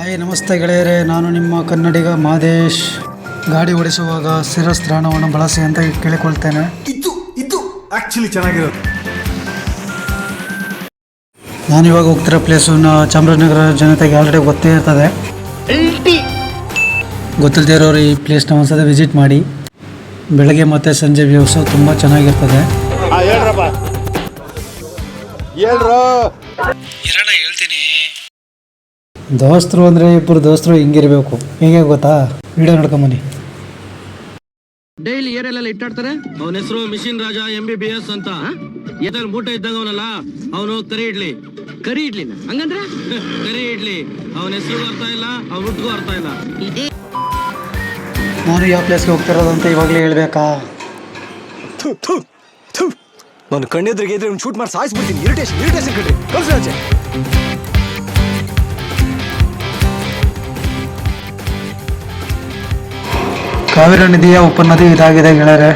Hi ನಮಸ್ತೆ ಗೆಳೆಯರೇ. ನಾನು ನಿಮ್ಮ ಕನ್ನಡಿಗ ಮಾದೇಶ್. ಗಾಡಿ ಓಡಿಸುವಾಗ ಸ್ಥಿರಸ್ತ್ರಾಣವನ್ನು ಬಳಸಿ ಅಂತ ಕೇಳಿಕೊಳ್ತೇನೆ. ಇದು ಇದು ಆ್ಯಕ್ಚುಲಿ ಚೆನ್ನಾಗಿರೋದು. ನಾನು ಇವಾಗ ಹೋಗ್ತಿರೋ ಪ್ಲೇಸು ನ- ಚಾಮರಾಜನಗರ ಜನತೆಗೆ ಆಲ್ರೆಡಿ ಗೊತ್ತೇ ಇರ್ತದೆ. ಗೊತ್ತಿಲ್ಲದೆ ಇರೋರು ಈ ಪ್ಲೇಸ್ನ ಒಂದ್ಸಲ ವಿಸಿಟ್ ಮಾಡಿ. ಬೆಳಗ್ಗೆ ಮತ್ತೆ ಸಂಜೆ ವ್ಯೂಸ್ ತುಂಬ ಚೆನ್ನಾಗಿರ್ತದೆ. ಇರೋಣ ಹೇಳ್ತೀನಿ. ದೋಸ್ತರು ಅಂದರೆ ಇಬ್ಬರು ದೋಸ್ತರು ಹಿಂಗಿರ್ಬೇಕು. ಹೇಗೆ ಗೊತ್ತಾ? ವಿಡಿಯೋ ನೋಡ್ಕೊಂಬನ್ನಿ ಡೈಲಿ ಏರಿಯಲ್ಲೆಲ್ಲ ಇಟ್ಟಾಡ್ತಾರೆ? ಅವನ ಹೆಸರು machine Raja M B B S ಅಂತ. ಎದಲ್ಲಿ ಮೂಟ ಇದ್ದಂಗ ಅವನಲ್ಲ ಅವನು ಕರಿ ಇಡ್ಲಿ. ಕರಿ ಇಡ್ಲಿ ಹಂಗಂದ್ರೆ? ಕರಿ ಇಡ್ಲಿ. ಅವನ ಹೆಸರು ಅರ್ಥ ಇಲ್ಲ ಅವನ ಹುಟ್ಟಿಗೂ ಅರ್ಥ ಇಲ್ಲ. ನಾನು ಯಾವ ಪ್ಲೇಸ್ಗೆ ಹೋಗ್ತಿರೋದು ಅಂತ ಇವಾಗಲೇ ಹೇಳ್ಬೇಕಾ? ನಾನು ಕಣ್ಣೆದ್ರಿಗೆ ಇದ್ರೆ ಶೂಟ್ ಮಾಡಿ ಸಾಯಿಸ್ಬಿಡ್ತೀನಿ ಇರಿಟೇಷನ್ ಇರಿಟೇಷನ್ ಕಣ್ರಿ. ಕಳ್ಸಿ ಕಾವೇರಿ ನದಿಯ ಉಪನದಿ ಇದಾಗಿದೆ ಗೆಳೆಯರೆ.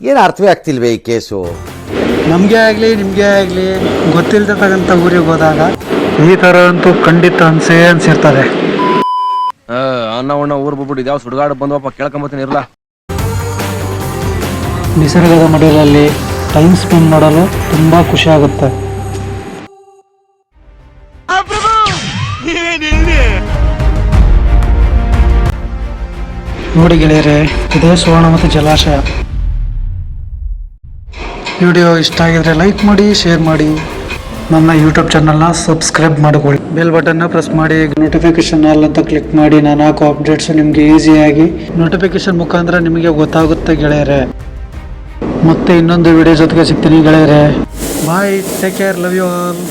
ಏನು ಅರ್ಥವೇ ಆಗ್ತಿಲ್ವೇ ಈ ಕೇಸು? ನಮಗೆ ಆಗಲಿ ನಿಮಗೆ ಆಗಲಿ ಗೊತ್ತಿಲ್ದತಕ್ಕಂಥ ಊರಿಗೆ ಹೋದಾಗ ಈ ಥರ ಅಂತೂ ಖಂಡಿತ ಅನ್ಸೇ ಅನ್ಸಿರ್ತದೆ. ಅನ್ನ ಉಣ್ಣ ಊರ್ ಬಿಟ್ಬಿಟ್ಟು ಇದ್ಯಾವ ಸುಡುಗಾಡು ಬಂದವಪ್ಪ? ಕೇಳ್ಕೊಂಬತ್ತೀನಿ ಇರಲ್ಲ ನಿಸರ್ಗದ ಮಡಿಲಲ್ಲಿ ಟೈಮ್ ಸ್ಪೆಂಡ್ ಮಾಡಲು ತುಂಬ ಖುಷಿ ಆಗುತ್ತೆ. ನೋಡಿ ಗೆಳೆಯರೆ, ಇದೇ ಸುವರ್ಣ ಮತ್ತು ಜಲಾಶಯ. ವಿಡಿಯೋ ಇಷ್ಟ ಆಗಿದ್ರೆ ಲೈಕ್ ಮಾಡಿ, ಶೇರ್ ಮಾಡಿ. ನನ್ನ ಯೂಟ್ಯೂಬ್ ಚಾನಲ್ನ ಸಬ್ಸ್ಕ್ರೈಬ್ ಮಾಡಿಕೊಳ್ಳಿ. ಬೆಲ್ ಬಟನ್ನ ಪ್ರೆಸ್ ಮಾಡಿ ನೋಟಿಫಿಕೇಶನ್ ಅಲ್ಲಿ ಅಂತ ಕ್ಲಿಕ್ ಮಾಡಿ. ನಾನು ಹಾಕೋ ಅಪ್ಡೇಟ್ಸ್ ನಿಮಗೆ ಈಸಿಯಾಗಿ ನೋಟಿಫಿಕೇಶನ್ ಮುಖಾಂತರ ನಿಮಗೆ ಗೊತ್ತಾಗುತ್ತೆ ಗೆಳೆಯರೆ. ಮತ್ತೆ ಇನ್ನೊಂದು ವಿಡಿಯೋ ಜೊತೆಗೆ ಸಿಗ್ತೀನಿ ಗೆಳೆಯರೆ. Bye take care love you all